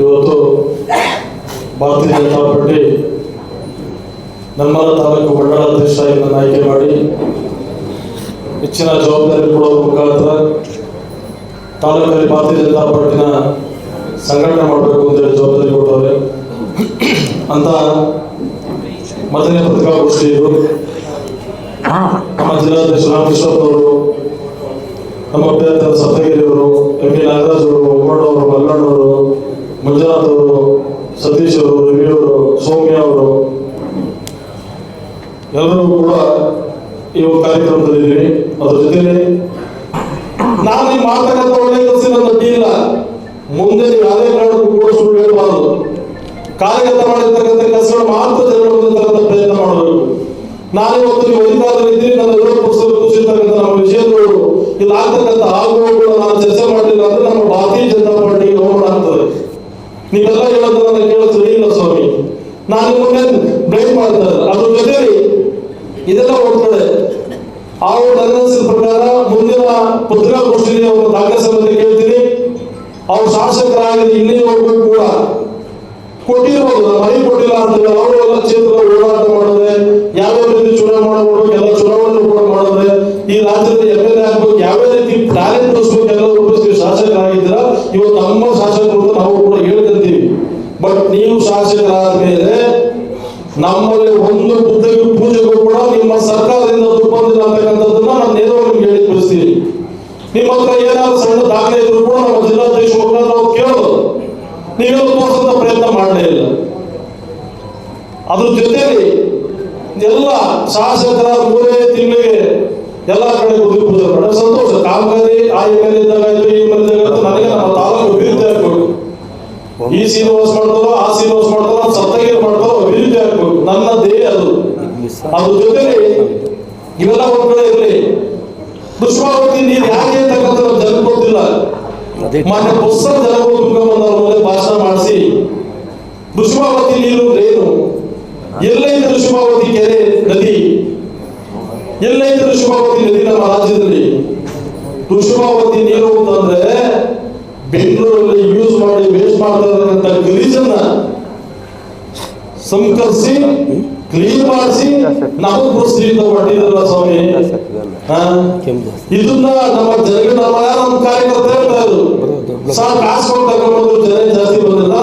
ಇವತ್ತು ಭಾರತೀಯ ಜನತಾ ಪಾರ್ಟಿ ನಮ್ಮಲ್ಲ ತಾಲೂಕು ಮಂಡಳ ಅಧ್ಯಕ್ಷರಾಗಿ ನನ್ನ ಆಯ್ಕೆ ಮಾಡಿ ಹೆಚ್ಚಿನ ಜವಾಬ್ದಾರಿ ಕೊಡುವ ಮುಖಾಂತರ ತಾಲೂಕಲ್ಲಿ ಭಾರತೀಯ ಜನತಾ ಪಾರ್ಟಿನ ಸಂಘಟನೆ ಮಾಡಬೇಕು ಅಂತೇಳಿ ಜವಾಬ್ದಾರಿ ಕೊಟ್ಟವ್ರೆ. ಅಂತ ಮೊದಲನೇ ಪತ್ರಿಕಾಗೋಷ್ಠಿ ಇದು ನಮ್ಮ ಜಿಲ್ಲಾಧ್ಯಕ್ಷ ರಾಮಕೃಷ್ಣಪ್ಪನವರು ನಮ್ಮ ಅಭ್ಯರ್ಥಿ ಸಪ್ತಗಿರಿಯವರು ಎಂ ಪಿ ನಾಗರಾಜ್ ಅವರು ಒಮ್ಮಣ್ಣವರು ಮಲ್ಲಣ್ಣವರು ಮಂಜುನಾಥ್ ಅವರು, ಸತೀಶ್ ಅವರು, ರವಿ ಅವರು, ಸೌಮ್ಯ ಅವರು, ಎಲ್ಲರೂ ಕೂಡ ಈ ಒಂದು ಕಾರ್ಯಕ್ರಮದಲ್ಲಿದ್ದೀವಿ ಅದ್ರ ಜೊತೆಗೆ ನಾನು ಈ ಮಾತಕ್ಕಂಥ ಒಳ್ಳೆ ಕೆಲಸ ಇಲ್ಲ. ಮುಂದೆ ನೀವು ಯಾವುದೇ ಕಾರಣಕ್ಕೂ ಕೂಡ ಸುಳ್ಳು ಹೇಳಬಾರದು. ಕಾರ್ಯಗತ ಮಾಡಿರ್ತಕ್ಕಂಥ ಕೆಲಸಗಳು ಮಾತ್ರ ಜನಗಳು ಪ್ರಯತ್ನ ಮಾಡಬೇಕು ನಾನು ಇವತ್ತು ನೀವು ಅಧಿಕಾರದಲ್ಲಿದ್ದೀನಿ ನನ್ನ ವಿರೋಧ ಪಕ್ಷದಲ್ಲಿ ಕುಸಿರ್ತಕ್ಕಂಥ ನಮ್ಮ ವಿಷಯಗಳು ಇಲ್ಲಿ ಆಗ್ತಕ್ಕಂಥ ಆಗುವ ನಾನು ಚರ್ಚೆ ಮಾಡಲಿಲ್ಲ ಅಂದ್ರೆ ನಮ್ಮ ಭಾರತೀಯ ಜನತಾ ಪಾರ್ಟಿಗೆ ಹೋಗೋಣ ಆಗ್ತದೆ. ನೀವೆಲ್ಲ ಹೇಳೋದು ನನ್ನ ಕೇಳೋದು ಸರಿ ಇಲ್ಲ ಸ್ವಾಮಿ ನಾನು ನಿಮ್ಮನ್ನೇ ಬ್ಲೇಮ್ ಮಾಡ್ತಾರೆ ಅದ್ರ ಜೊತೆಲಿ ಇದೆಲ್ಲ ಆ ಒಂದು ಅನುಸರಿಸಿದ ಪ್ರಕಾರ ಮುಂದಿನ ಪತ್ರಿಕಾಗೋಷ್ಠಿಯಲ್ಲಿ ಅವರು ದಾಖಲೆ ಸಮಿತಿ ಕೇಳ್ತೀನಿ. ಅವ್ರು ಶಾಸಕರಾಗಿ ಇಲ್ಲಿ ಹೋಗ್ಬೇಕು ಕೂಡ. ಕೊಟ್ಟಿರ್ಬೋದು ಮನೆ ಕೊಟ್ಟಿಲ್ಲ ಅಂತ ಅವರು ಎಲ್ಲ ಕ್ಷೇತ್ರ ಓಡಾಟ ಮಾಡಿದ್ರೆ, ಯಾವ ರೀತಿ ಚುನಾವಣೆ ಮಾಡ್ಬೇಕು ಎಲ್ಲ ಚುನಾವಣೆ ಕೂಡ ಮಾಡಿದ್ರೆ, ಈ ರಾಜ್ಯದಲ್ಲಿ ಎಂ ಎಲ್ ಎ ಆಗ್ಬೇಕು, ಯಾವ ರೀತಿ ಟ್ಯಾಲೆಂಟ್ ತೋರಿಸ್ಬೇಕು, ಎಲ್ಲ ರೂಪಿಸಿ ಶಾಸಕರಾಗಿದ್ದೀರಾ? ಇವತ್ತು ನಮ್ಮ ಶಾಸಕರು ಅಂತ ನಾವು ಕೂಡ ಹೇಳ್ಕೊಂತೀವಿ ಬಟ್ ನೀವು ಶಾಸಕರಾದ ಮೇಲೆ ನಮ್ಮಲ್ಲಿ ಒಂದು ಬುದ್ಧಿ ಪೂಜೆಗೂ ಕೂಡ ನಿಮ್ಮ ಸರ್ಕಾರದಿಂದ ದುಡ್ಡು ಅಂತಕ್ಕಂಥದ್ದನ್ನ ನಾನು ನೇರವಾಗಿ ಹೇಳಿ ತಿಳಿಸ್ತೀನಿ ನಿಮ್ಮ ಹತ್ರ ಏನಾದ್ರು ಸಣ್ಣ ದಾಖಲೆ ಇದ್ರು ಕೂಡ ನಮ್ಮ ಜಿಲ್ಲಾಧ್ಯಕ್ಷ ನಾವು ಕೇಳೋದು. ನೀವೇನು ತೋರಿಸಂತ ಪ್ರಯತ್ನ ಮಾಡಲೇ ಇಲ್ಲ. ಅದ್ರ ಜೊತೆಯಲ್ಲಿ ಎಲ್ಲ ಶಾಸಕರ ಮೂರೇ ತಿಂಗಳಿಗೆ ಎಲ್ಲ ಕಡೆ ಬುದ್ಧಿ ಪೂಜೆ ಸಂತೋಷ. ಕಾಮಗಾರಿ, ಆ ಎಂ ಎಲ್ ಇದ್ದಾಗ ನನಗೆ ನಮ್ಮ ತಾಲೂಕು ಈ ಶ್ರೀನಿವಾಸ್ ಮಾಡ್ತಾರೋ ಆ ಶ್ರೀನಿವಾಸ್ ಮಾಡ್ತಾರೋ ಸತ್ತಗಿರಿ ಮಾಡ್ತಾರೋ ಅಭಿವೃದ್ಧಿ ಆಗ್ಬೇಕು. ನನ್ನ ದೇಹ ಅದು. ಅದ್ರ ಜೊತೆಲಿ ಇವೆಲ್ಲ ಒಂದ್ ಕಡೆ ಇರಲಿ. ಪುಷ್ಪಾವತಿ ನೀರು ಯಾಕೆ ಅಂತಕ್ಕಂಥ ಜನ ಗೊತ್ತಿಲ್ಲ. ಮಾನ್ಯ ಜನಗಳು ಮೇಲೆ ಭಾಷಣ ಮಾಡಿಸಿ ಪುಷ್ಪಾವತಿ ನೀರು ಏನು? ಎಲ್ಲೈತೆ ಋಷಿಮಾವತಿ ಕೆರೆ ನದಿ. ಎಲ್ಲೈತೆ ಋಷಿಮಾವತಿ ನದಿ ನಮ್ಮ ರಾಜ್ಯದಲ್ಲಿ. ಋಷಿಮಾವತಿ ನೀರು ಅಂತಂದ್ರೆ ಬೆಂಗಳೂರಲ್ಲಿ ಯೂಸ್ ಮಾಡಿ ವೇಸ್ಟ್ ಇರತಕ್ಕಂಥ ಗಲೀಜನ್ನ ಸಂಕರಿಸಿ ಕ್ಲೀನ್ ಮಾಡಿಸಿ ನಾವು ಪುರಸ್ಕೃತ ಮಾಡಿದ್ರಲ್ಲ ಸ್ವಾಮಿ? ಇದನ್ನ ನಮ್ಮ ಜನಗಳ ನಮ್ಮ ಕಾರ್ಯಕರ್ತ ಹೇಳ್ತಾ ಸರ್ ಕಾಸು ಕರ್ಕೊಂಡ್ಬಂದ್ರು ಜನ ಜಾಸ್ತಿ ಬಂದಿಲ್ಲ.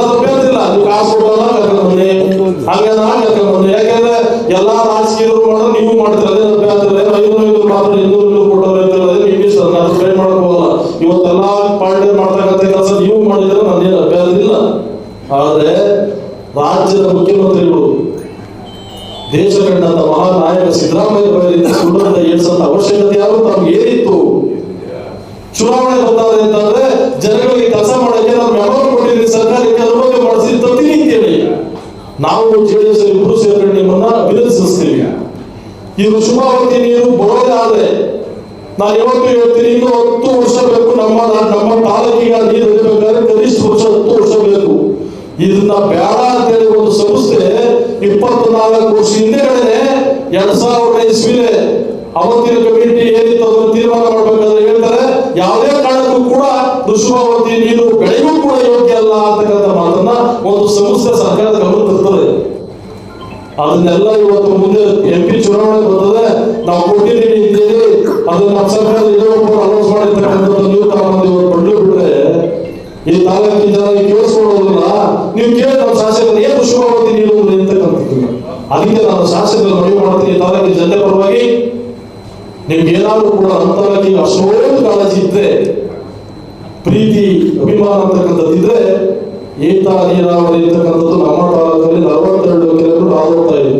ಅದು ಕಾಸು ಕೊಟ್ಟಲ್ಲ ಹಾಗೆ ಯಾಕಂದ್ರೆ ಎಲ್ಲಾ ರಾಜಕೀಯರು ಮಾಡೋ ನೀವು ಮಾಡ್ತಿರೋದೇ ಐನೂರು ಮಾತ್ರ ಇನ್ನೂರು ಇನ್ನೂರು ಅಂತ ಹೇಳಿದ್ರೆ ನೀವು ಸರ್ ನಾನು ಟ್ರೈ ಮಾಡಕ್ ಹೋಗಲ್ಲ. ಇವತ್ತೆಲ್ಲ ಪಾರ್ಟಿ ಮಾಡ್ತಕ್ಕಂಥ ಕೆಲಸ ನೀವು ಮಾಡಿದ್ರೆ ನನ್ನೇನು ಅಭ್ಯರ್ಥಿಲ್ಲ ಆದ್ರೆ ರಾಜ್ಯದ ಮುಖ್ಯಮಂತ್ರಿಗಳು, ದೇಶ ಕಂಡಂತ ಮಹಾನಾಯಕ ನಾಯಕ ಸಿದ್ದರಾಮಯ್ಯ ಬಯಲಿಂದ ಸುಳ್ಳಂತ ಏಳ್ಸಂತ ಅವಶ್ಯಕತೆ ಯಾರು? ತಮ್ಗೆ ಏನಿತ್ತು? ಚುನಾವಣೆ ಬಂದಾದ್ರೆ ಅಂತಂದ್ರೆ ಜನಗಳಿಗೆ ಕೆಲಸ ಮಾಡಕ್ಕೆ ನಾವು ಮೆಮೊರಿ ಕೊಟ್ಟಿದ್ದೀವಿ. ಸರ್ಕಾರಕ್ಕೆ ಅನುಮತಿ ಮಾಡಿಸಿ ತತ್ತೀನಿ ಅಂತೇಳಿ ನಾವು ಜೆಡಿಎಸ್ ಇಬ್ಬರು ಸೇರ್ಕೊಂಡು ನಿಮ್ಮನ್ನ ಅಭಿನಂದಿಸ್ತೀವಿ. ಇದು ಶುಭಾವತಿ ನೀರು ಬರೋದೇ ಆದ್ರೆ. ನಾನು ಯಾವತ್ತು ಹೇಳ್ತೀನಿ, ಇನ್ನು ಹತ್ತು ವರ್ಷ ಬೇಕು ನಮ್ಮ ಇದನ್ನ ಅಂತ ಹೇಳಿ ಒಂದು ಸಂಸ್ಥೆ ಇಪ್ಪತ್ನಾಲ್ಕು ವರ್ಷ ಹಿಂದೆಗಡೆ ಎರಡ್ ಸಾವಿರದ ಇಸ್ವಿಲೆ ಅವತ್ತಿನ ಕಮಿಟಿ ಏನಿತ್ತು ಅದನ್ನು ತೀರ್ಮಾನ ಮಾಡ್ಬೇಕಾದ್ರೆ ಹೇಳ್ತಾರೆ. ಯಾವುದೇ ಕಾರಣಕ್ಕೂ ಕೂಡ ಋಷಭಾವತಿ ನೀರು ಬೆಳೆಗೂ ಕೂಡ ಯೋಗ್ಯ ಅಲ್ಲ ಅಂತಕ್ಕಂಥ ಮಾತನ್ನ ಒಂದು ಸಂಸ್ಥೆ ಸರ್ಕಾರದ ಗಮನ ತರ್ತದೆ. ಅದನ್ನೆಲ್ಲ ಇವತ್ತು ಮುಂದೆ ಎಂ ಪಿ ಚುನಾವಣೆ ಬರ್ತದೆ. ನಾವು ಕೊಟ್ಟಿದ್ದೀವಿ ಅಂತೇಳಿ ಅದನ್ನ ನಮ್ಮ ಸರ್ಕಾರ ಯಡಿಯೂರಪ್ಪ ಅನೌನ್ಸ್ ಮಾಡಿರ್ತಕ್ಕಂಥದ್ದು ನೀವು ತಾವು ಬಡ್ಲು ಬಿಟ್ರೆ ಈ ತಾಲೂಕಿನ ಜನ ಕೇಳಿಸ್ಕೊಳ್ಳೋದಿಲ್ಲ ನೀವು ಕೇಳಿ ನಮ್ಮ ಶಾಸಕರು ಏನು ಶುಭವತಿ ನೀರು ಅಂತಕ್ಕಂಥದ್ದು ಅದಕ್ಕೆ ನಾನು ಶಾಸಕರು ಮನವಿ ಮಾಡ್ತೀನಿ. ತಾಲೂಕಿನ ಜನತೆ ಪರವಾಗಿ ನಿಮ್ಗೆ ಏನಾದ್ರು ಕೂಡ ತಾಲೂಕಿಗೆ ಅಷ್ಟೊಂದು ಕಾಳಜಿ ಇದ್ರೆ, ಪ್ರೀತಿ, ಅಭಿಮಾನ ಅಂತಕ್ಕಂಥದ್ದಿದ್ರೆ ಏತ, ನೀರಾವರಿ ಅಂತಕ್ಕಂಥದ್ದು ನಮ್ಮ ತಾಲೂಕಲ್ಲಿ ನಲವತ್ತೆರಡು ಕಿಲೋಮೀಟರ್ ಆಗೋಗ್ತಾ ಇದೆ.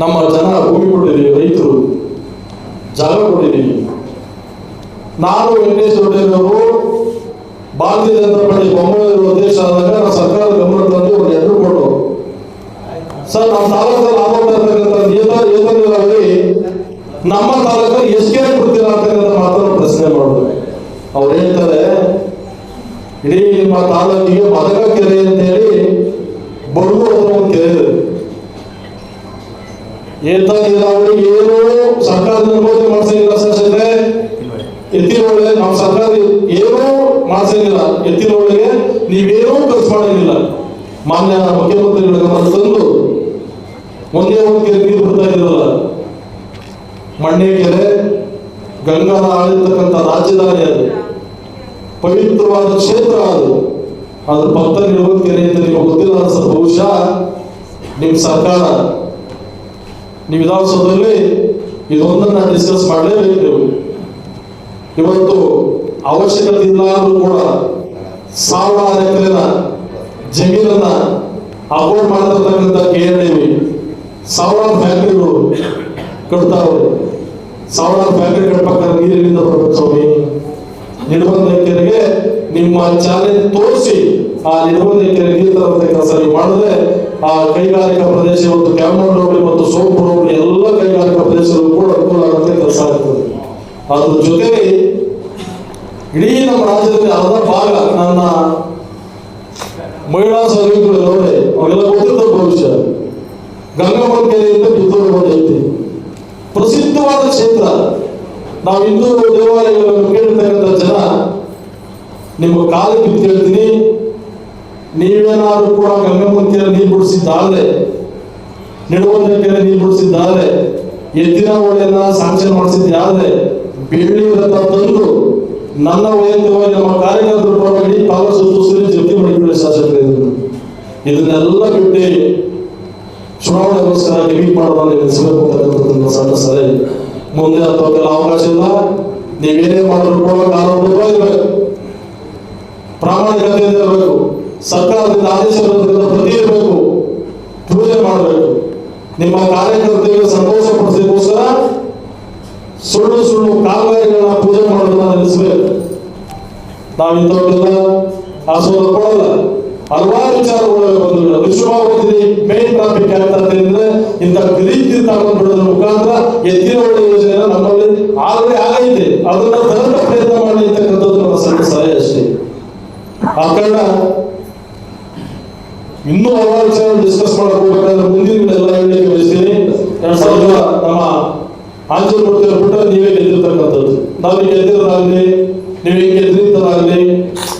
ನಮ್ಮ ಜನ ಭೂಮಿ ಕೊಟ್ಟಿದ್ದೀವಿ, ರೈತರು. ಜಾಗ ಕೊಟ್ಟಿದ್ದೀವಿ. ನಾನು ವೆಂಕಟೇಶ್ ದೊಡ್ಡವರು ಭಾರತೀಯ ಜನತಾ ಪಾರ್ಟಿ ಉದ್ದೇಶ ಅಧ್ಯಕ್ಷ ಆದಾಗ ನಮ್ಮ ಸರ್ಕಾರ ಗಮನ ತಂದು ಎರಡು ಕೊಟ್ಟು ಸರ್ ನಮ್ಮ ತಾಲೂಕು ಲಾಭ ಏತ ನೀರಾವರಿ ನಮ್ಮ ತಾಲೂಕು ಎಷ್ಟು ಕೊಡ್ತೀರಾ ಅಂತಕ್ಕಂಥ ಮಾತನ್ನು ಪ್ರಶ್ನೆ ಮಾಡೋದು ಅವ್ರು ಹೇಳ್ತಾರೆ, ಇಡೀ ನಿಮ್ಮ ತಾಲೂಕಿಗೆ ಮದಗ ಕೆರೆ ಅಂತ ಹೇಳಿ ಬಡಗು ಹತ್ರ ಒಂದು ಕೆರೆ ಇದೆ. ಏತ ನೀರಾವರಿ ಏನು ಸರ್ಕಾರದಿಂದ ಅನುಮತಿ ಮಾಡಿಸಿಲ್ಲ ಸರ್ ಎತ್ತಿ ಒಳ್ಳೆ ನಮ್ಮ ಸರ್ಕಾರ ಏನೂ ಮಾಡಿಸಿಲ್ಲ ಮಾಡಿಸಂಗಿಲ್ಲ. ಎತ್ತಿನ ಒಳಗೆ ನೀವೇನೂ ಖರ್ಚು ಮಾಡಂಗಿಲ್ಲ. ಮಾನ್ಯ ಮುಖ್ಯಮಂತ್ರಿಗಳ ಗಮನ ತಂದು ಒಂದೇ ಒಂದು ಕೆರೆ ನೀರು ಬಿಡ್ತಾ ಇದ್ರಲ್ಲ. ಮಣ್ಣೆಕೆರೆ ಗಂಗಾನ ಆಳಿರ್ತಕ್ಕಂಥ ರಾಜಧಾನಿ ಅದು. ಪವಿತ್ರವಾದ ಕ್ಷೇತ್ರ ಅದು. ಅದ್ರ ಪಕ್ಕದಲ್ಲಿರುವ ಕೆರೆ ಅಂತ ನಿಮಗೆ ಗೊತ್ತಿಲ್ಲ ಅನ್ಸುತ್ತೆ ಬಹುಶಃ ನಿಮ್ಮ ಸರ್ಕಾರ. ನೀವು ವಿಧಾನಸೌಧದಲ್ಲಿ ಇದೊಂದನ್ನ ಡಿಸ್ಕಸ್ ಮಾಡಲೇಬೇಕು ನೀವು. ಇವತ್ತು ಅವಶ್ಯಕತೆ ಇಲ್ಲ ಅಂದ್ರೂ ಕೂಡ ಸಾವಿರಾರು ಎಕರೆನ ಜಮೀನನ್ನ ಅಫೋರ್ಡ್ ಮಾಡ್ತಿರ್ತಕ್ಕಂಥ ಕೆ ಎನ್ ಡಿ ಸಾವಿರಾರು ಫ್ಯಾಕ್ಟ್ರಿಗಳು ಕಟ್ತಾವೆ ಸಾವಿರಾರು ಫ್ಯಾಕ್ಟ್ರಿ ಕಟ್ಬೇಕಾದ್ರೆ ನೀರಿನಿಂದ ಬರ್ಬೇಕು ಸ್ವಾಮಿ. ನಿರ್ಬಂಧ ಕೆರೆಗೆ ನಿಮ್ಮ ಚಾಲೆಂಜ್ ತೋರಿಸಿ ಆ ನಿರ್ಬಂಧ ಕೆರೆ ನೀರು ತರುವಂತ ಕೆಲಸ ನೀವು ಮಾಡಿದ್ರೆ ಆ ಕೈಗಾರಿಕಾ ಪ್ರದೇಶ ಮತ್ತು ಕ್ಯಾಮರೂನ್ ರೋಡ್ ಮತ್ತು ಸೋಪ್ ರೋಡ್ ಎಲ್ಲ ಕೈಗಾರಿಕಾ ಪ್ರದೇಶಗಳು ಕೂಡ ಅನುಕೂಲ ಆಗುತ್ತೆ, ಕೆಲಸ ಆಗ್ತದೆ ಅದ್ರ ಜೊತೆಗೆ ಇಡೀ ನಮ್ಮ ರಾಜ್ಯದಲ್ಲಿ ಅರ್ಧ ಭಾಗ ನನ್ನ ಮಹಿಳಾ ಸಹಯೋಗಿಗಳು ನೋಡಿ ಅವೆಲ್ಲ ಗೊತ್ತಿರ್ತಾರೆ ಭವಿಷ್ಯ. ಗಂಗಮ್ಮನ ಕೆರೆಯಿಂದ ಕಿತ್ತೂರು ರೋಡ್ ಪ್ರಸಿದ್ಧವಾದ ಕ್ಷೇತ್ರ. ನಾವು ಹಿಂದೂ ದೇವಾಲಯಗಳನ್ನು ಕೇಳಿರ್ತಕ್ಕಂಥ ಜನ, ನಿಮ್ಮ ಕಾಲು ಬಿದ್ದು ಹೇಳ್ತೀನಿ, ನೀವೇನಾದ್ರೂ ಕೂಡ ಗಂಗಮ್ಮನ ಕೆರೆ ನೀರು ಬಿಡಿಸಿದ್ದಾದ್ರೆ ನಿಡುವಂತ ಕೆರೆ ನೀರು ಬಿಡಿಸಿದ್ದಾದ್ರೆ ಎತ್ತಿನ ಹೊಳೆಯನ್ನ ಸಾಂಕ್ಷನ್ ಮಾಡಿಸಿದ್ದಾದ್ರೆ ಬೆಳ್ಳಿ ತಂದು ನನ್ನ ವೈಯಕ್ತಿಕವಾಗಿ ನಮ್ಮ ಕಾರ್ಯಕರ್ತರ ಪರವಾಗಿ ಪಾಲ ಸುತ್ತೂಸರಿ ಜಪ್ತಿ ಮಾಡಿಕೊಳ್ಳಿ ಶಾಸಕರು ಇದನ್ನೆಲ್ಲ ಬಿಟ್ಟು ಚುನಾವಣೆಗೋಸ್ಕರ ಡಿಬೀಟ್ ಮಾಡೋದನ್ನ ನಿಲ್ಲಿಸಬೇಕು ಸಣ್ಣ ಸಲಹೆ. ಮುಂದೆ ಅಥವಾ ಅವಕಾಶ ಇಲ್ಲ. ನೀವೇನೇ ಮಾಡಿದ್ರು ಪ್ರಾಮಾಣಿಕತೆಯಿಂದ ಇರಬೇಕು. ಸರ್ಕಾರದಿಂದ ಆದೇಶ ಪ್ರತಿ ಇರಬೇಕು. ಪೂಜೆ ಮಾಡಬೇಕು. ನಿಮ್ಮ ಕಾರ್ಯಕರ್ತರಿಗೆ ಸಂತೋಷ ಪಡಿಸೋದಕ್ಕೋಸ್ಕರ ಸುಳ್ಳು ಸುಳ್ಳು ಕಾಮಗಾರಿಗಳನ್ನ ನಾವು ಇಂಥವ್ರಿಗೆಲ್ಲ ಆಸ್ವಾದ ಹಲವಾರು ವಿಚಾರಗಳು ಬಂದಿಲ್ಲ ಮೇನ್ ಟಾಪಿಕ್ ಇಂಥ ಬಿಡೋದ್ರ ಮುಖಾಂತರ ಎತ್ತಿನ ಯೋಜನೆ ನಮ್ಮಲ್ಲಿ ಆಲ್ರೆಡಿ ಆಗೈತೆ. ಅದನ್ನ ತರಂತ ಪ್ರಯತ್ನ ಮಾಡಿ ಅಂತಕ್ಕಂಥದ್ದು ನಮ್ಮ ಸಣ್ಣ ಸಲಹೆ ಅಷ್ಟೇ. ಆ ಕಾರಣ ಇನ್ನೂ ಹಲವಾರು ವಿಚಾರ ಡಿಸ್ಕಸ್ ಮಾಡಕ್ ಹೋಗ್ಬೇಕಾದ್ರೆ ಮುಂದಿನ ದಿನ ಎಲ್ಲ ಹೇಳಲಿಕ್ಕೆ ಬಯಸ್ತೀನಿ. ನಮ್ಮ ಬಿಟ್ಟರೆ ನೀವೇ ಗೆದ್ದಿರ್ತಕ್ಕಂಥದ್ದು. ನಾವು ಗೆದ್ದಿರೋದಾಗಲಿ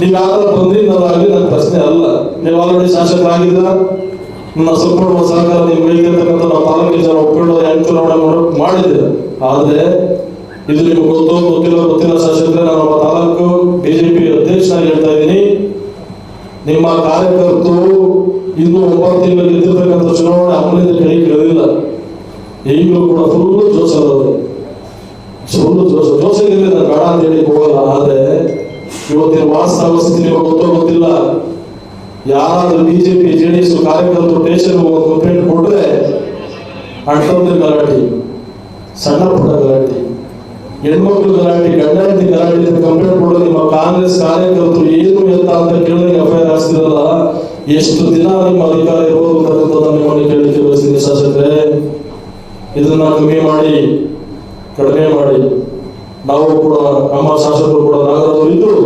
ನೀವು ಯಾವ ಥರ ಬಂದ್ರಿಂದಾಗಲಿ ನನ್ನ ಪ್ರಶ್ನೆ ಅಲ್ಲ. ನೀವು ಆಲ್ರೆಡಿ ಶಾಸಕರಾಗಿದ್ದ ನನ್ನ ಸಂಪೂರ್ಣ ಸಹಕಾರ ನೀವು ಹೇಳ್ತಿರ್ತಕ್ಕಂಥ ನಾವು ತಾಲೂಕಿನ ಜನ ಒಪ್ಪಿಕೊಂಡು ಹೆಂಗ್ ಚುನಾವಣೆ ಮಾಡಿದ್ದೀರ? ಆದರೆ, ಇದು ನಿಮ್ಗೆ ಗೊತ್ತೋ ಗೊತ್ತಿಲ್ಲ ಗೊತ್ತಿಲ್ಲ ಶಾಸಕರೇ ಒಬ್ಬ ತಾಲೂಕು ಬಿಜೆಪಿ ಅಧ್ಯಕ್ಷನಾಗಿ ಹೇಳ್ತಾ ಇದ್ದೀನಿ. ನಿಮ್ಮ ಕಾರ್ಯಕರ್ತರು ಇನ್ನು ಒಂಬತ್ತು ತಿಂಗಳು ಗೆದ್ದಿರ್ತಕ್ಕಂಥ ಚುನಾವಣೆ ಅಮಲಿಂದ ಕೈ ಕೇಳಿಲ್ಲ ಈಗಲೂ ಕೂಡ ಫುಲ್ ಜೋಸ ಫುಲ್ಲು ಜೋಸಗಿದ್ರೆ ನಾನು ಬೇಡ ಅಂತ ಹೇಳಿ ಹೋಗಲ್ಲ. ಆದ್ರೆ ಇವತ್ತಿನ ವಾಸ್ತವ ಸ್ಥಿತಿ ಗೊತ್ತೋ ಗೊತ್ತಿಲ್ಲ ಯಾರಾದ್ರೂ ಬಿಜೆಪಿ ಜೆ ಡಿ ಎಸ್ ಕಾರ್ಯಕರ್ತರು ಟೇಷನ್ ಕಂಪ್ಲೇಂಟ್ ಕೊಟ್ರೆ ಅಣ್ಣವ್ರ ಗಲಾಟೆ ಸಣ್ಣ ಪುಟ್ಟ ಗಲಾಟೆ, ಹೆಣ್ಮಕ್ಳು ಗಲಾಟೆ ಗಂಡ ಗಲಾಟೆ ಕಂಪ್ಲೇಂಟ್ ಕೊಡೋ ನಿಮ್ಮ ಕಾಂಗ್ರೆಸ್ ಕಾರ್ಯಕರ್ತರು ಏನು ಎತ್ತ ಅಂತ ಕೇಳಿದ್ರೆ ಎಫ್ಐಆರ್ ಹಾಕ್ತಿರಲ್ಲ ಎಷ್ಟು ದಿನ ನಿಮ್ಮ ಅಧಿಕಾರ ಇರ್ಬೋದು ಅಂತಕ್ಕಂಥದ್ದನ್ನ ನಿಮ್ಮಲ್ಲಿ ಕೇಳಲಿಕ್ಕೆ ಬಯಸ್ತೀನಿ ಶಾಸಕರೇ. ಇದನ್ನ ಕಮ್ಮಿ ಮಾಡಿ, ಕಡಿಮೆ ಮಾಡಿ. ನಾವು ಕೂಡ ನಮ್ಮ ಶಾಸಕರು ಕೂಡ ನಾಗರಾಜರು ಇದ್ರು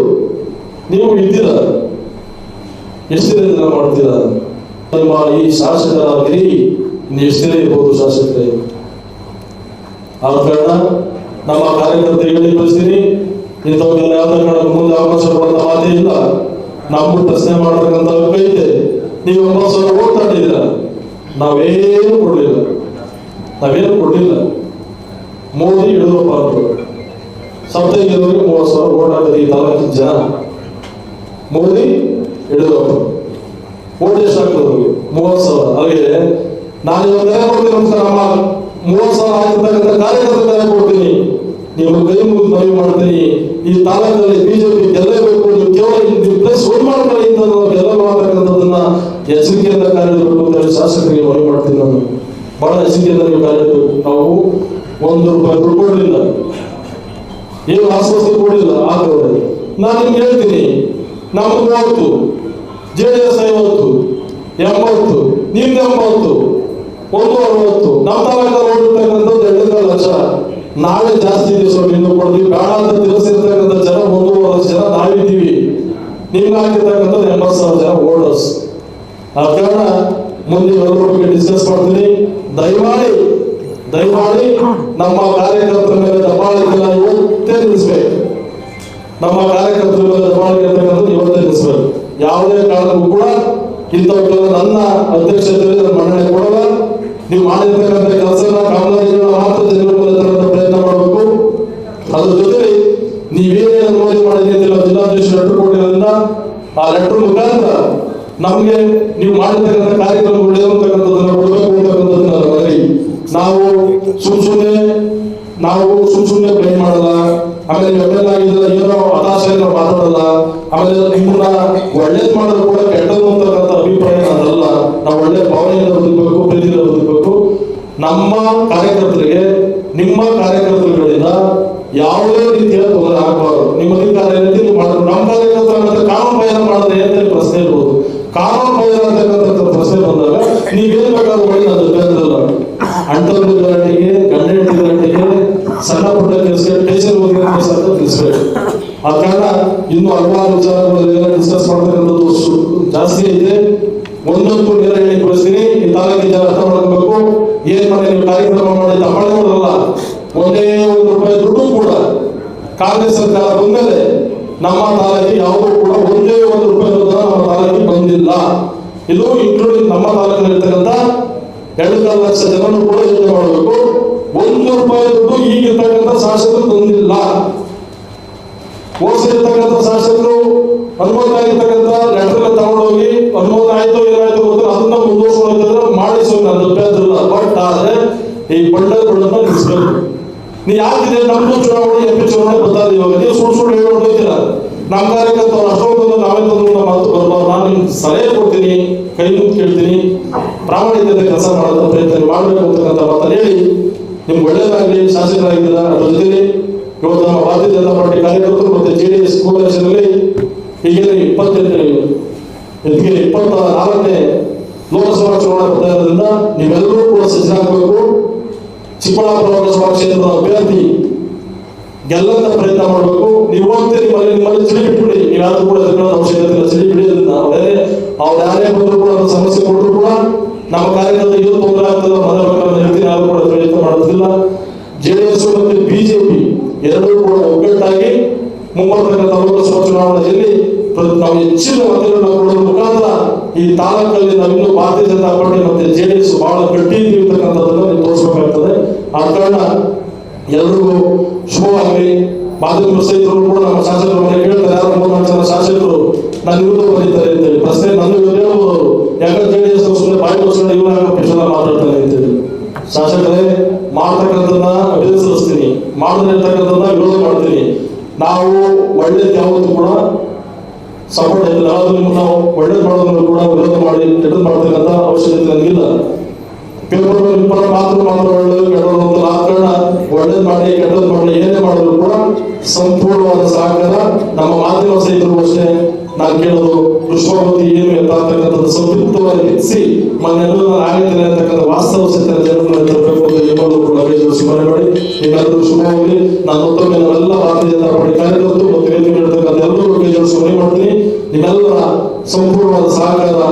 ನೀವು ಇದ್ದೀರ? ಎಷ್ಟು ಇದನ್ನ ಮಾಡ್ತೀರ? ನಿಮ್ಮ ಈ ಶಾಸಕರಾಗಿರಿ ನೀವು ಎಷ್ಟು ದಿನ ಇರ್ಬೋದು ಶಾಸಕರೇ? ಆದ ಕಾರಣ ನಮ್ಮ ಕಾರ್ಯಕರ್ತರಿಗೆ ಕಳಿಸ್ತೀನಿ ಇಂಥವ್ರಿಗೆಲ್ಲ ಯಾವುದೇ ಕಾರಣಕ್ಕೂ ಮುಂದೆ ಅವಕಾಶ ಕೊಡುವಂತ ಮಾತೇ ಇಲ್ಲ. ನಾವು ಪ್ರಶ್ನೆ ಮಾಡತಕ್ಕಂಥ ಕೈತೆ ನೀವು ಒಂಬತ್ತು ಸಾವಿರ ಓಟ್ ತಗೊಂಡಿದ್ದೀರ ನಾವೇನು ಕೊಡಲಿಲ್ಲ. ನಾವೇನು ಕೊಡಲಿಲ್ಲ. ಮೋದಿ ಯಡಿಯೂರಪ್ಪ ಅವರು ಸಪ್ತಗಿರಿಯವರಿಗೆ ಮೂವತ್ತು ಸಾವಿರ ಓಟ್ ಹಾಕಿದ್ರು ಈ ತಾಲೂಕಿನ ಜನ. ಮೋದಿ ಯಡಿಯೂರಪ್ಪ ಓಟ್ ಎಷ್ಟು ಹಾಕಿದ್ರು ಮೂವತ್ತು ಸಾವಿರ. ನಾನು ಇವತ್ತು ಕೊಡ್ತೀನಿ ಅಂತ ನಮ್ಮ ಮೂವತ್ತು ಸಾವಿರ ಹಾಕಿರ್ತಕ್ಕಂಥ ಕಾರ್ಯಕರ್ತರು ಕರೆ ಕೊಡ್ತೀನಿ. ನೀವು ಕೈ ಮುಗಿದು ಮನವಿ ಮಾಡ್ತೀನಿ. ಈ ತಾಲೂಕಿನಲ್ಲಿ ಬಿಜೆಪಿ ಗೆಲ್ಲಬೇಕು ನೀವು ಕೇವಲ ನೀವು ಪ್ಲೇಸ್ ಓಟ್ ಮಾಡ್ಕೊಳ್ಳಿ ಅಂತ ನಾವು ಗೆಲ್ಲಲು ಅಂತಕ್ಕಂಥದ್ದನ್ನ ಎಚ್ಚರಿಕೆಯಿಂದ ಕಾರ್ಯನಿರ್ವಹಿಸಬೇಕು ಅಂತ ಹೇಳಿ ಶಾಸಕರಿಗೆ ಮನವಿ ಮಾಡ್ತೀನಿ ನಾನು. ಬಹಳ ಎಚ್ಚರಿಕೆಯಿಂದ ನೀವು ಕಾರ್ಯಬೇಕು ನಾವು ಒಂದು ರೂಪಾಯಿ ದುಡ್ಡು ಕೊಡಲಿಲ್ಲ. ಏನು ಆಶ್ವಾಸನೆ ಕೊಡಿಲ್ಲ ಆದವ್ರೆ ನಾನು ನಿಮ್ಗೆ ಹೇಳ್ತೀನಿ, ನಮ್ಗೆ ಮೂವತ್ತು ಜೆ ಡಿ ಎಸ್ ಐವತ್ತು, ಎಂಬತ್ತು, ನಿಮ್ದು ಎಂಬತ್ತು, ಒಂದು ಅರವತ್ತು. ನಮ್ಮ ತಾಲೂಕಲ್ಲಿ ಓಡಿರ್ತಕ್ಕಂಥದ್ದು ಎರಡರಿಂದ ಲಕ್ಷ. ನಾಳೆ ಜಾಸ್ತಿ ಇದೆ ಸ್ವಾಮಿ, ಇನ್ನು ಕೊಡ್ತೀವಿ. ಬೇಡ ಅಂತ ತಿಳಿಸಿರ್ತಕ್ಕಂಥ ಜನ ಒಂದೂವರೆ ಲಕ್ಷ ಜನ ನಾವಿದ್ದೀವಿ. ನಿಮ್ಗೆ ಹಾಕಿರ್ತಕ್ಕಂಥದ್ದು ಎಂಬತ್ತು ಸಾವಿರ ಜನ ಓಡರ್ಸ್ ಆ ಕಾರಣ ಮುಂದೆ ಎಲ್ಲರ ಬಗ್ಗೆ ಡಿಸ್ಕಸ್ ಮಾಡ್ತೀನಿ. ದಯಮಾಡಿ ದಯಮಾಡಿ ನಮ್ಮ ಕಾರ್ಯಕರ್ತರ ಮೇಲೆ ನಿಲ್ಲಿಸ್ಬೇಕು ನಮ್ಮ ಕಾರ್ಯಕರ್ತರು ಇರ್ತಕ್ಕಂಥದ್ದು ಇವತ್ತೇ ನಿಲ್ಲಿಸಬೇಕು ಯಾವುದೇ ಕಾರಣಕ್ಕೂ ಕೂಡ ಇಂಥವಕ್ಕೆಲ್ಲ ನನ್ನ ಅಧ್ಯಕ್ಷತೆಯಲ್ಲಿ ನಾನು ಮನ್ನಣೆ ಕೊಡಲ್ಲ. ನೀವು ಮಾಡಿರ್ತಕ್ಕಂಥ ಕೆಲಸ ಕಾಮಗಾರಿಗಳನ್ನ ಮಾತ್ರ ಮೇಲೆ ಪ್ರಯತ್ನ ಮಾಡಬೇಕು. ಅದ್ರ ಜೊತೆ ನೀವೇನೇ ಅನುಮೋದನೆ ಮಾಡಿದ್ದೀರಿ ಜಿಲ್ಲಾಧ್ಯಕ್ಷ ಲೆಟರ್ ಕೊಟ್ಟಿರೋದ್ರಿಂದ ಆ ಲೆಟರ್ ಮುಖಾಂತರ ನಮಗೆ ನೀವು ಮಾಡಿರ್ತಕ್ಕಂಥ ಕಾರ್ಯಕ್ರಮಗಳು ಅಂತಕ್ಕಂಥದ್ದನ್ನ ಕೊಡಬೇಕು ನಾವು ಸುಮ್ ಸುಮ್ಮನೆ ನಾವು ಸುಮ್ ಸುಮ್ಮನೆ ಪ್ಲೇ ಮಾಡಲ್ಲ. ಆಮೇಲೆ ಇವೆಲ್ಲ ಏನೋ ಹತಾಶೆಯನ್ನು ಮಾತಾಡಲ್ಲ ಆಮೇಲೆ ನಿಮ್ಮನ್ನ ಒಳ್ಳೇದ್ ಮಾಡೋದು ಕೂಡ ಕೆಟ್ಟದ್ದು ಅಂತಕ್ಕಂಥ ಅಭಿಪ್ರಾಯ ಅದಲ್ಲ ನಾವು ಒಳ್ಳೆ ಭಾವನೆಯಿಂದ ಬದುಕಬೇಕು, ಪ್ರೀತಿಯಿಂದ ಬದುಕಬೇಕು. ನಮ್ಮ ಕಾರ್ಯಕರ್ತರಿಗೆ, ನಿಮ್ಮ ಕಾರ್ಯಕರ್ತರುಗಳಿಂದ ಯಾವುದೇ ರೀತಿಯ ತೊಂದರೆ ಆಗಬಾರದು. ನಿಮ್ಮ ಅಧಿಕಾರ ಮಾಡಿದ್ರು ನೀವು ಮಾಡಬೇಕು ನಮ್ಮ ಕಾರ್ಯಕರ್ತರ ಕಾನೂನು ಬಾಹಿರ ಮಾಡಿದ್ರೆ ಹೇಳಿ ಪ್ರಶ್ನೆ ಇರ್ಬೋದು. ಕಾನೂನು ಬಾಹಿರ ಅಂತಕ್ಕಂಥ ಪ್ರಶ್ನೆ ಬಂದಾಗ ನೀವೇನ್ ಬೇಕಾದ್ರೂ ಮಾಡಿ ಜೊತೆ ಇರಲ್ಲ ಸಣ್ಣ ಪುಟ್ಟ ಕೆಲಸಕ್ಕೆ ಟೇಷನ್ ಹೋಗಿ ಕೆಲಸ ತಿಳಿಸ್ಬೇಕು ಆ ಕಾರಣ ಇನ್ನು ಹಲವಾರು ವಿಚಾರಗಳೆಲ್ಲ ಡಿಸ್ಕಸ್ ಮಾಡ್ತಕ್ಕಂಥದ್ದು ಜಾಸ್ತಿ ಇದೆ. ಒಂದೊಂದು ನೇರ ಹೇಳಿ ಕೊಡಿಸ್ತೀನಿ. ಈ ತಾಲೂಕಿನ ಜನ ಅರ್ಥ ಮಾಡ್ಕೋಬೇಕು ಏನ್ ಮಾಡಿ ನೀವು ಕಾರ್ಯಕ್ರಮ ಮಾಡಿ ತಗೊಳ್ಳೋದ್ರಲ್ಲ. ಒಂದೇ ಒಂದು ರೂಪಾಯಿ ದುಡ್ಡು ಕೂಡ ಕಾಂಗ್ರೆಸ್ ಸರ್ಕಾರ ಬಂದಮೇಲೆ ನಮ್ಮ ತಾಲೂಕಿಗೆ ಯಾವುದೂ ಕೂಡ ಒಂದೇ ಒಂದು ರೂಪಾಯಿ ನಮ್ಮ ತಾಲೂಕಿಗೆ ಬಂದಿಲ್ಲ. ಇದು ಇನ್ಕ್ಲೂಡಿಂಗ್ ನಮ್ಮ ತಾಲೂಕಿನಲ್ಲಿರ್ತಕ್ಕಂಥ ಎರಡು ಲಕ್ಷ ಜನರು ಕೂಡ ಯೋಚನೆ ಮಾಡಬೇಕು. ಒಂದು ರೂಪಾಯಿ ದುಡ್ಡು ಈಗಿರ್ತಕ್ಕಂಥ ಶಾಸಕರು ತಂದಿಲ್ಲ ಓಸಿರ್ತಕ್ಕಂಥ ಶಾಸಕರು ಅನುಮೋದನೆ ಆಗಿರ್ತಕ್ಕಂಥ ಲೆಟರ್ ತಗೊಂಡೋಗಿ ಅನುಮೋದನೆ ಆಯ್ತು, ಏನಾಯ್ತು ಗೊತ್ತಿಲ್ಲ. ಅದನ್ನ ಮುಂದುವರ್ಸ್ಕೊಂಡಿದ್ರೆ ಮಾಡಿಸೋ ನನ್ನ ಅಭ್ಯರ್ಥಿಲ್ಲ ಬಟ್ ಆದ್ರೆ ಈ ಬಂಡ ನಿಲ್ಲಿಸ್ಬೇಕು ನೀ ಯಾಕಿದೆ? ನಮ್ದು ಚುನಾವಣೆ, ಎಂ ಪಿ ಚುನಾವಣೆ ಇದೆ ಇವಾಗ. ನೀವು ಸುಳ್ಳು ಸುಳ್ಳು ಹೇಳ್ಕೊಡ್ತೀರ ನಮ್ಮ ಕಾರ್ಯಕರ್ತರು ಅಷ್ಟೊಂದು ನಾವೇ ತಂದು ಮಾತು ಬರ್ಬಾರ್ದು ನಾನು ನಿಮ್ಗೆ ಸಲಹೆ ಕೊಡ್ತೀನಿ, ಕೈ ಮುಂದೆ ಕೇಳ್ತೀನಿ. ಪ್ರಾಮಾಣಿಕತೆ ಕೆಲಸ ಮಾಡೋದ ಪ್ರಯತ್ನ ಮಾಡಬೇಕು ಅಂತಕ್ಕಂಥ ಮಾತನ್ನು ಹೇಳಿ. ನಿಮ್ಗೆ ಒಳ್ಳೇದಾಗಲಿ ಶಾಸಕರಾಗಿದ್ದೀರಾ ಅದ್ರ ಜೊತೆಲಿ. ಇವತ್ತು ನಮ್ಮ ಭಾರತೀಯ ಜನತಾ ಪಾರ್ಟಿ ಕಾರ್ಯಕರ್ತರು ಮತ್ತೆ ಜೆ ಡಿ ಎಸ್ ಕೋalitionನಲ್ಲಿ ಈಗಿನ ಇಪ್ಪತ್ತೆಂಟನೇ ಇಪ್ಪತ್ತ ನಾಲ್ಕನೇ ಲೋಕಸಭಾ ಚುನಾವಣೆ ಬರ್ತಾ ನೀವೆಲ್ಲರೂ ಕೂಡ ಸಜ್ಜಾಗಬೇಕು ಚಿಕ್ಕಬಳ್ಳಾಪುರ ಲೋಕಸಭಾ ಕ್ಷೇತ್ರದ ಅಭ್ಯರ್ಥಿ ಗೆಲ್ಲಂತ ಪ್ರಯತ್ನ ಮಾಡಬೇಕು. ನೀವು ಹೋಗ್ತೀರಿ ನಿಮ್ಮಲ್ಲಿ ನಿಮ್ಮಲ್ಲಿ ಸಿಡಿ ಬಿಟ್ಬಿಡಿ ಕೂಡ ಅವಶ್ಯಕತೆ ಇಲ್ಲ. ಸಿಡಿ ಅವರೇ ಯಾರೇ ಬಂದರೂ ಕೂಡ ಸಮಸ್ಯೆ ಕೊಟ್ಟರು ಕೂಡ ನಮ್ಮ ಕಾರ್ಯಕರ್ತರಿಗೆ ಏನು ತೊಂದರೆ ಆಗ್ತದೆ ಮನೆ ಬೇಕಾದ್ರೆ ಹೇಳ್ತೀನಿ ಯಾರು ಕೂಡ ಪ್ರಯತ್ನ ಮಾಡೋದಿಲ್ಲ ಜೆ ಎಸ್ ಮತ್ತೆ ಬಿಜೆಪಿ ಎರಡೂ ಕೂಡ ಒಗ್ಗಟ್ಟಾಗಿ ಮುಂಬರ್ತಕ್ಕಂಥ ಲೋಕಸಭಾ ಚುನಾವಣೆಯಲ್ಲಿ ನಾವು ಹೆಚ್ಚಿನ ಮತಗಳನ್ನು ಕೊಡುವ ಮುಖಾಂತರ ಈ ತಾಲೂಕಲ್ಲಿ ನಾವಿನ್ನೂ ಭಾರತೀಯ ಜನತಾ ಪಾರ್ಟಿ ಮತ್ತೆ ಜೆ ಡಿ ಎಸ್ ಬಹಳ ಗಟ್ಟಿ ಇದ್ದೀವಿ ಅಂತಕ್ಕಂಥದ್ದನ್ನ ತೋರಿಸಬೇಕಾಗ್ತದೆ. ಆ ಕಾರಣ ಎಲ್ರಿಗೂ ಶುಭವಾಗಲಿ. ಮಾಧ್ಯಮ ಸಹಿತರು ಕೂಡ ನಮ್ಮ ಶಾಸಕರು ಕೇಳ್ತಾರೆ. ಯಾರು ಮೂರ್ನಾಲ್ಕು ಜನ ಶಾಸಕರು ನಾನು ವಿರುದ್ಧ ಬಂದಿದ್ದಾರೆ ಅಂತೇಳಿ. ಪ್ರಶ್ನೆ ನನ್ನ ವಿರುದ್ಧ ಹೇಳ್ಬೋದು ಅವರು ಯಾಕಂದ್ರೆ ಜೆ ಡಿ ಎಸ್ ಸುಮ್ಮನೆ ಬಾಯಿ ಬಸ್ಕೊಂಡು ಇವಾಗ ಮಾತಾಡ್ತಾನೆ ಅಂತ ಅಂತೇಳಿ ಶಾಸಕರೇ, ಮಾಡ್ತಕ್ಕಂಥದ್ದನ್ನ ಅಭಿನಂದಿಸ್ತೀನಿ ಮಾಡದೇ ವಿರೋಧ ಮಾಡ್ತೀನಿ. ನಾವು ಒಳ್ಳೇದು ಯಾವತ್ತು ಕೂಡ ಸಪೋರ್ಟ್ ಇಲ್ಲ ಅದನ್ನು ನಾವು ಒಳ್ಳೇದು ಮಾಡೋದನ್ನು ಕೂಡ ವಿರೋಧ ಮಾಡಿ ಕೆಟ್ಟದ್ದು ಮಾಡ್ತಕ್ಕಂಥ ಅವಶ್ಯಕತೆ ನನಗಿಲ್ಲ. ಪೇಪರ್ ಪರ ಮಾತ್ರ ಮಾತ್ರ ಒಳ್ಳೇದು ಕೆಟ್ಟದ್ದು ಅಂತ ಆ ಕಾರಣ ಒಳ್ಳೇದು ಮಾಡಿ ಕೆಟ್ಟದ್ದು ಮಾಡಿ, ಏನೇ ಮಾಡಿದ್ರು ಕೂಡ ಸಂಪೂರ್ಣವಾದ ಸಹಕಾರ ನಮ್ಮ ಮಾಧ್ಯಮ ಸ್ನೇಹಿತರು ಅಷ್ಟೇ. ನಾನು ಕೃಷ್ಣಮೂರ್ತಿ ಏನು ಎಲ್ಲ ಅಂತಕ್ಕಂಥದ್ದು ಸಂಪೂರ್ಣವಾಗಿ ಹೆಚ್ಚಿ ಮನೆಯಲ್ಲೂ ನಾನು ಆಗಿದ್ದೇನೆ ಅಂತಕ್ಕಂಥ ವಾಸ್ತವ ಸತ್ಯ ಜನರನ್ನು ತರಬೇಕು ಅಂತ ಎಲ್ಲರೂ ಕೂಡ ಸ್ಮರಣೆ ಮಾಡಿ ನಿಮ್ಮೆಲ್ಲರೂ ಶುಭವಾಗಲಿ ನಾನು ಮತ್ತೊಮ್ಮೆ ನಾವೆಲ್ಲ ಭಾರತೀಯ ಜನತಾ ಪಾರ್ಟಿ ಕಾರ್ಯಕರ್ತರು ಮತ್ತು ವೇದಿಕೆ ಇರ್ತಕ್ಕಂಥ ಎಲ್ಲರೂ ಕೈ ಸ್ಮರಣೆ ಮಾಡ್ತೀನಿ. ನಿಮ್ಮೆಲ್ಲರ ಸಂಪೂರ್ಣವಾದ ಸಹಕಾರ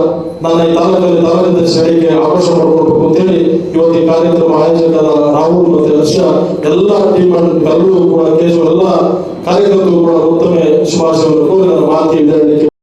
ನನ್ನ ಈ ತಾಲೂಕಲ್ಲಿ ತಾಲೂಕಿನ ಶೈಲಿಗೆ ಅವಕಾಶ ಮಾಡಿಕೊಡ್ಬೇಕು ಅಂತೇಳಿ ಇವತ್ತು ಈ ಕಾರ್ಯಕ್ರಮ ಆಯೋಜಕರಾದ ರಾಹುಲ್ ಮತ್ತು ಹರ್ಷ ಎಲ್ಲ ಟೀಮ್ ಎಲ್ಲರೂ ಕೂಡ ಕೇಶವ, ಎಲ್ಲ ಕಾರ್ಯಕರ್ತರು ಕೂಡ ಉತ್ತಮ ಶುಭಾಶಯವನ್ನು ಕೋರಿ ನನ್ನ ಮಾತಿಗೆ ಹೇಳಲಿಕ್ಕೆ